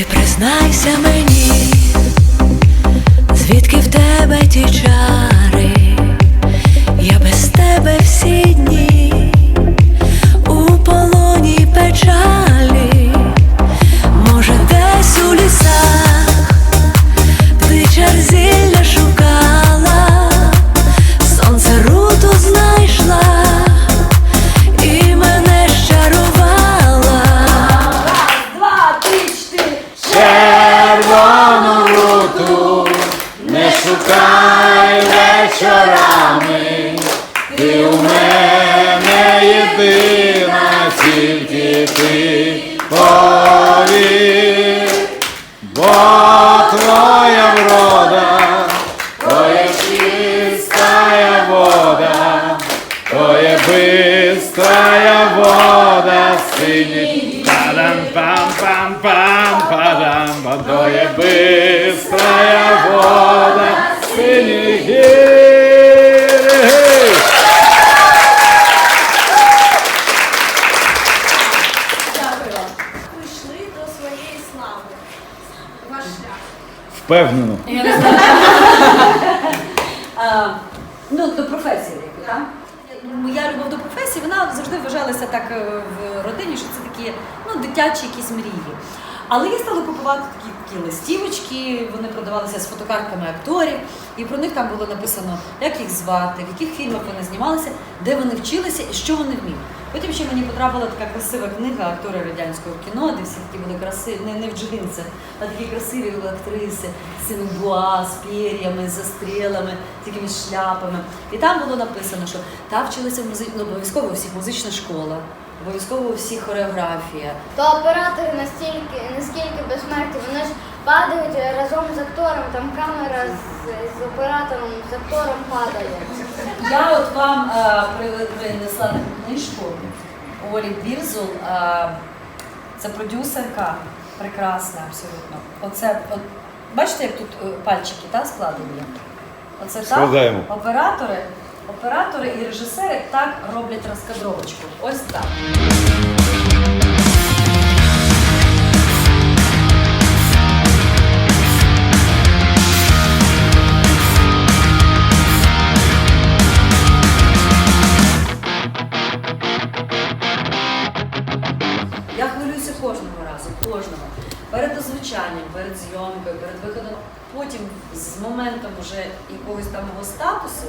Зізнайся мені, звідки в тебе ті чари, я без тебе всі дні у полоні печалі, бистрая вода синій. Падам пам пам пам падам, є бистрая вода гір. Дякую вам. Прийшли до своєї слави. Ваш шлях. Впевнено. Я не знаю. А, ну, до професії, так? Моя любов до професії, вона завжди вважалася так е, в родині, що це такі ну, дитячі якісь мрії. Але я стала купувати такі, такі листівочки, вони продавалися з фотокартками акторів, і про них там було написано, як їх звати, в яких фільмах вони знімалися, де вони вчилися і що вони вміють. Потім ще мені потрапила така красива книга актори радянського кіно, де всі такі були красиві, не, не в джинсах, а такі красиві були актриси з цими буа, з пір'ями, з стрілами, з якимись шляпами. І там було написано, що там вчилися в музи... ну, обов'язково всіх музична школа, обов'язково у всіх хореографія. То оператори настільки, наскільки безсмерті, вони ж падають разом з актором, там камера з, з оператором, з актором падає. Я от вам е, при- принесла таку книжку Олі Бірзул. Е, це продюсерка, прекрасна абсолютно. Оце, от, бачите, як тут е, пальчики та, складені? Оце так Складаємо. оператори, оператори і режисери так роблять розкадровочку. Ось так. Кожного разу, кожного. Перед озвучанням, перед зйомкою, перед виходом, потім з моментом вже якогось там мого статусу,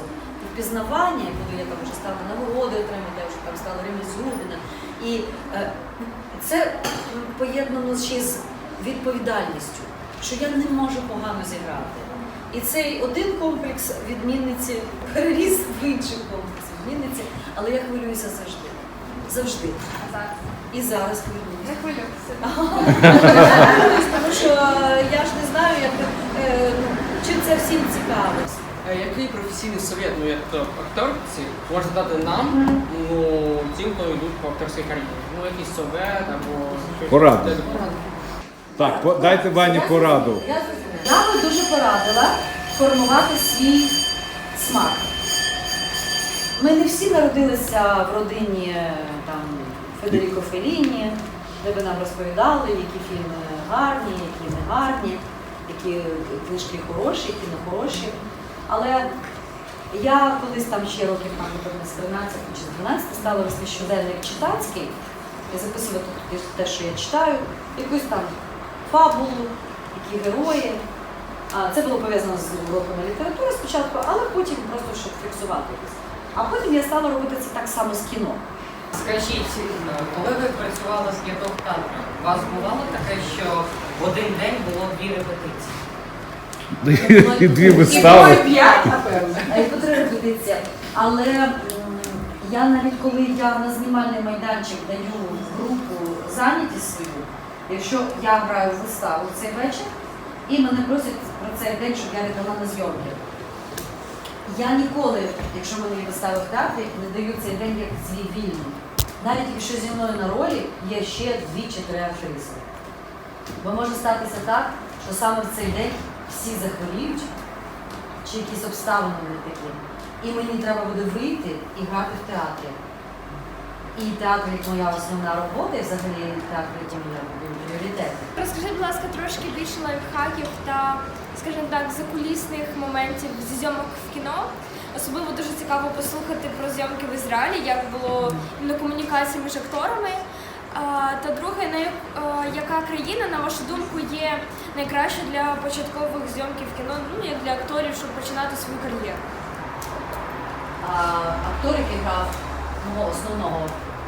впізнавання, коли я там вже стала нагороди отримати, я вже там стала Зюбіна. І е, це поєднано ще з відповідальністю, що я не можу погано зіграти. І цей один комплекс відмінниці переріс в інший комплекс відмінниці, але я хвилююся завжди. Завжди. І зараз хвилююся. Не хвилюйтеся. Тому що е, я ж не знаю, як, е, ну, чим це всім цікаво. Е, Який професійний совет, ну як акторці, можна дати нам, ну тим, хто йдуть по акторській кар'єрі? Ну якийсь совет або щось. Пораду. Так, по- дайте Вані пораду. Я, я би дуже порадила формувати свій смак. Ми не всі народилися в родині е, там, Федеріко Феліні, де ви нам розповідали, які фільми гарні, які не гарні, які книжки хороші, які не хороші. Але я колись там ще років, там, напевно, з 13 чи з 12 стала вести щоденник читацький і записувати те, що я читаю, якусь там фабулу, які герої. А, Це було пов'язано з уроками літератури спочатку, але потім просто щоб фіксувати якось. А потім я стала робити це так само з кіно. Скажіть, е, коли ви працювали з театром, у вас бувало таке, що в один день було дві репетиції? І дві вистави. п'ять, напевно. І по три репетиції. Але м, я навіть коли я на знімальний майданчик даю групу зайнятість свою, якщо я граю виставу в цей вечір, і мене просять про цей день, щоб я віддала на зйомки. Я ніколи, якщо є вистави в театрі, не даю цей день як свій вільний. Навіть якщо зі мною на ролі є ще дві чи три актриси. Бо може статися так, що саме в цей день всі захворіють, чи якісь обставини не такі. І мені треба буде вийти і грати в театрі. І театр як моя основна робота, і взагалі театр як моя пріоритет. Трошки більше лайфхаків та, скажімо так, закулісних моментів зі зйомок в кіно. Особливо дуже цікаво послухати про зйомки в Ізраїлі, як було на комунікації між акторами. Та друге, а, яка країна, на вашу думку, є найкраща для початкових зйомків в кіно, ну як для акторів, щоб починати свою кар'єру? Актор, який грав мого основного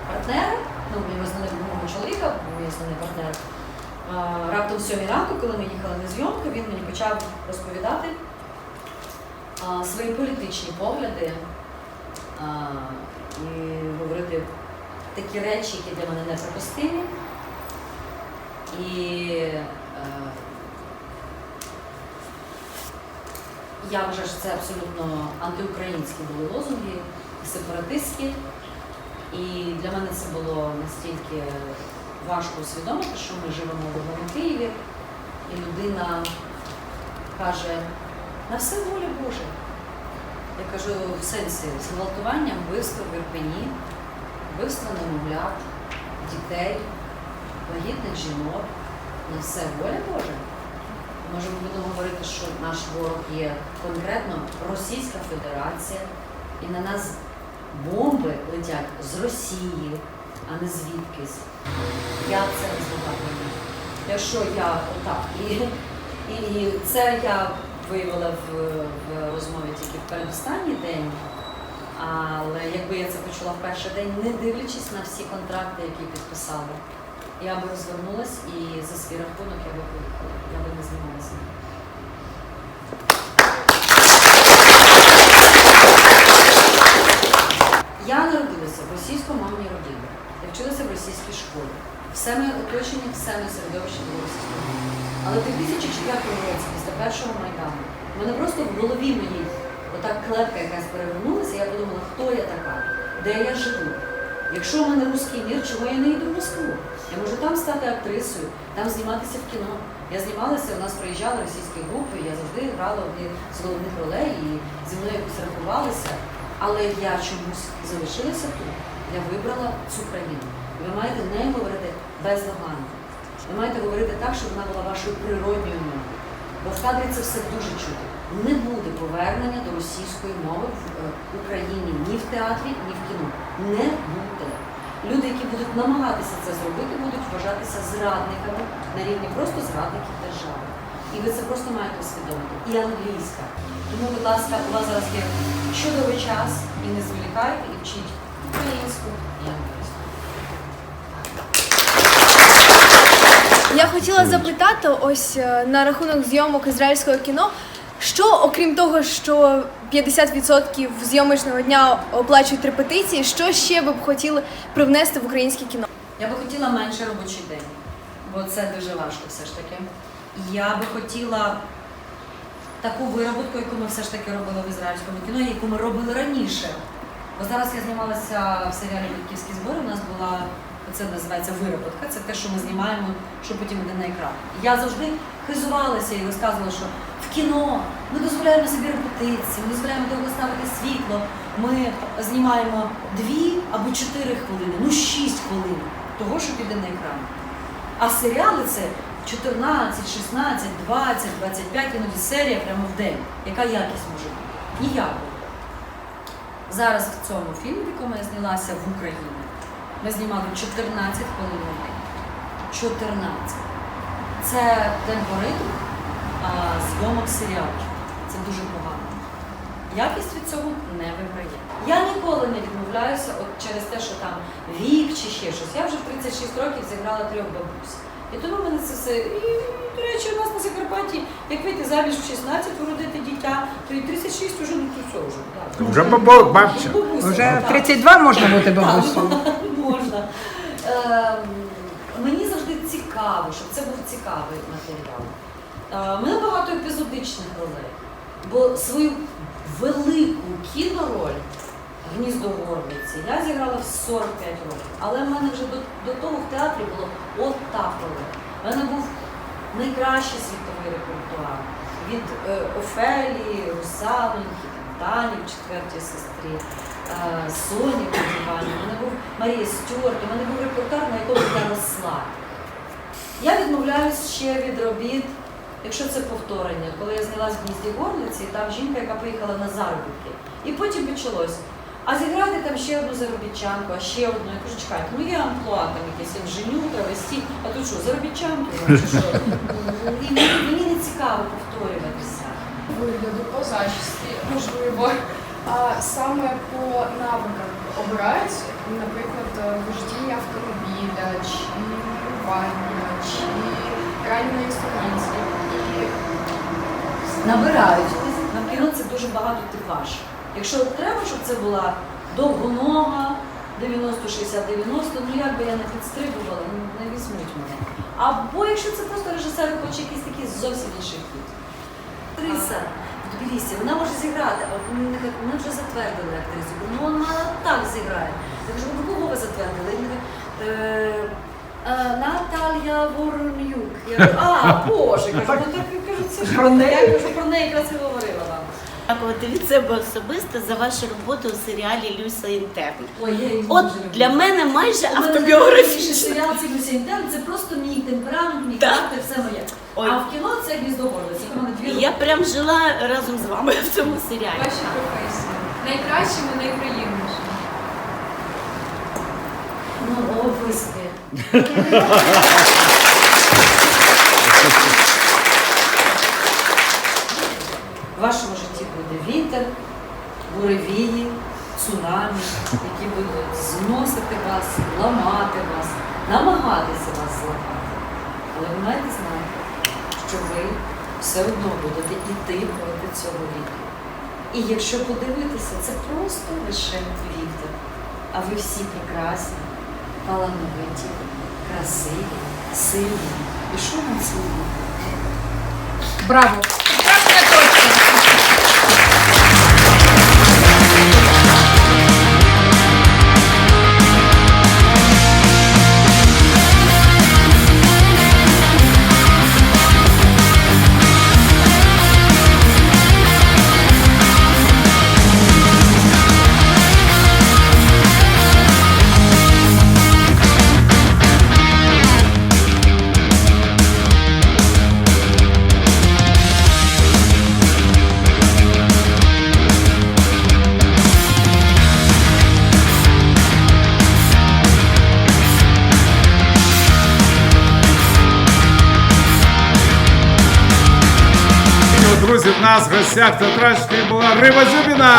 партнера, ну мій основний мого чоловіка, мій основний партнер. Раптом сьомій ранку, коли ми їхали на зйомку, він мені почав розповідати свої політичні погляди і говорити такі речі, які для мене неприпустимі. І я вважаю, що це абсолютно антиукраїнські були лозунги, сепаратистські. І для мене це було настільки важко усвідомити, що ми живемо в одному Києві, і людина каже, на все воля Божа. Я кажу в сенсі зґвалтування, вбивство в Ірпені, вбивство немовлят, дітей, вагітних жінок, на все воля Божа. Може, ми будемо говорити, що наш ворог є конкретно Російська Федерація, і на нас бомби летять з Росії, а не звідкись. Я це не. Якщо я отак, і, і це я виявила в, в розмові тільки в передостанній день. Але якби я це почула в перший день, не дивлячись на всі контракти, які підписали, я би розвернулась і за свій рахунок я би поїхала. Я би не знімалася. Я народилася в російськомовній родині. Я вчилася в російській моє оточення, моє середовище російськомовне. Але в 2004 році, після першого майдану, в мене просто в голові моїй отак клепка якась перевернулася, я подумала, хто я така, де я живу. Якщо в мене русський мір, чого я не йду в Москву? Я можу там стати актрисою, там зніматися в кіно. Я знімалася, у нас приїжджали російські групи, я завжди грала одні з головних ролей і зі мною якось рахувалися. Але я чомусь залишилася тут. Я вибрала цю країну. Ви маєте нею говорити бездоганно. Ви маєте говорити так, щоб вона була вашою природньою мовою. Бо в кадрі це все дуже чути. Не буде повернення до російської мови в е, Україні ні в театрі, ні в кіно. Не буде. Люди, які будуть намагатися це зробити, будуть вважатися зрадниками на рівні просто зрадників держави. І ви це просто маєте усвідомити. І англійська. Тому, будь ласка, у вас зараз є чудовий час і не зволікайте, і вчіть українську і англійську. Я хотіла запитати ось е, на рахунок зйомок ізраїльського кіно. Що, окрім того, що 50% зйомочного дня оплачують репетиції, що ще ви б хотіли привнести в українське кіно? Я би хотіла менше робочий день, бо це дуже важко все ж таки. Я би хотіла таку вироботку, яку ми все ж таки робили в ізраїльському кіно, яку ми робили раніше. Бо зараз я знімалася в серіалі Батьківські збори. У нас була це називається вироботка. Це те, що ми знімаємо, що потім йде на екран. Я завжди хизувалася і розказувала, що в кіно ми дозволяємо собі репетиції, ми дозволяємо довго ставити світло. Ми знімаємо дві або чотири хвилини, ну шість хвилин того, що піде на екран. А серіали це 14, 16, 20, 25, іноді серія прямо в день. Яка якість може бути? Ніякої. Зараз в цьому фільмі, в якому я знялася в Україні, ми знімали 14 хвилин 14. Це темпоритм зйомок серіалів. Це дуже погано. Якість від цього не виграє. Я ніколи не відмовляюся от через те, що там вік чи ще щось. Я вже в 36 років зіграла трьох бабусь. І тому в мене це все. І, до речі, у нас на Закарпатті, як вийти заміж в 16, уродити дитя, то і 36 вже не все вже. Вже бабця. Вже в 32 можна бути бабусею. Ем, мені завжди цікаво, щоб це був цікавий матеріал. Е, мене багато епізодичних ролей, бо свою велику кінороль гніздо горлиці я зіграла в 45 років. Але в мене вже до, до того в театрі було от так роль. У мене був найкращий світовий репертуар. Від е, Офелії, Русалоньки, там, Тані в четвертій сестрі, е, Соні в У мене був Марія Стюарт, у мене був репортаж, на якому я росла. Я відмовляюсь ще від робіт, якщо це повторення, коли я знялась в гнізді горлиці, там жінка, яка поїхала на заробітки. І потім почалось. А зіграти там ще одну заробітчанку, а ще одну. Я кажу, чекайте, ну є амплуа, там якесь інженю, травесті, а тут що, заробітчанки? ну, чи що? І мені, не цікаво повторюватися. вигляду, по зачісті, можливо. А саме по навикам обирають, наприклад, вождіння автомобіля, чи малювання, чи грання на інструменті. І Набирають. На кіно це дуже багато типаж. Якщо треба, щоб це була довгонога, 90-60-90, ну як би я не підстрибувала, ну, не візьмуть мене. Або якщо це просто режисер хоче якийсь такий зовсім інший хід. Актриса в вона може зіграти, а ми вже затвердили актрису. Ну вона так зіграє. Я кажу, ну кого ви затвердили? Він каже, «Е, е, Наталія Воронюк. Я кажу, а, Боже, кажу, ну так кажу, це ж Про неї? Я кажу, про неї якраз і говорила вам. Дякувати від себе особисто за вашу роботу у серіалі Люся Інтерн. Ой, я От дуже люблю. для мене майже У мене автобіографічно. серіал це Люся Інтерн, це просто мій темперамент, мій Так. характер, все моє. Ой. А в кіно це гніздо горлиці. У мене дві Я прям жила разом з вами в цьому серіалі. ваші професії. Найкращими, найприємнішими. Ну, обвиски. В вашому житті буде вітер, буревії, цунамі, які будуть зносити вас, ламати вас, намагатися вас зламати. Але ви маєте знати, що ви все одно будете йти проти цього вітру. І якщо подивитися, це просто лише вітер. А ви всі прекрасні, талановиті, красиві, сильні. І що нам сильні? Браво! Друзі, в нас в гостях театральної була Риба Зюбіна.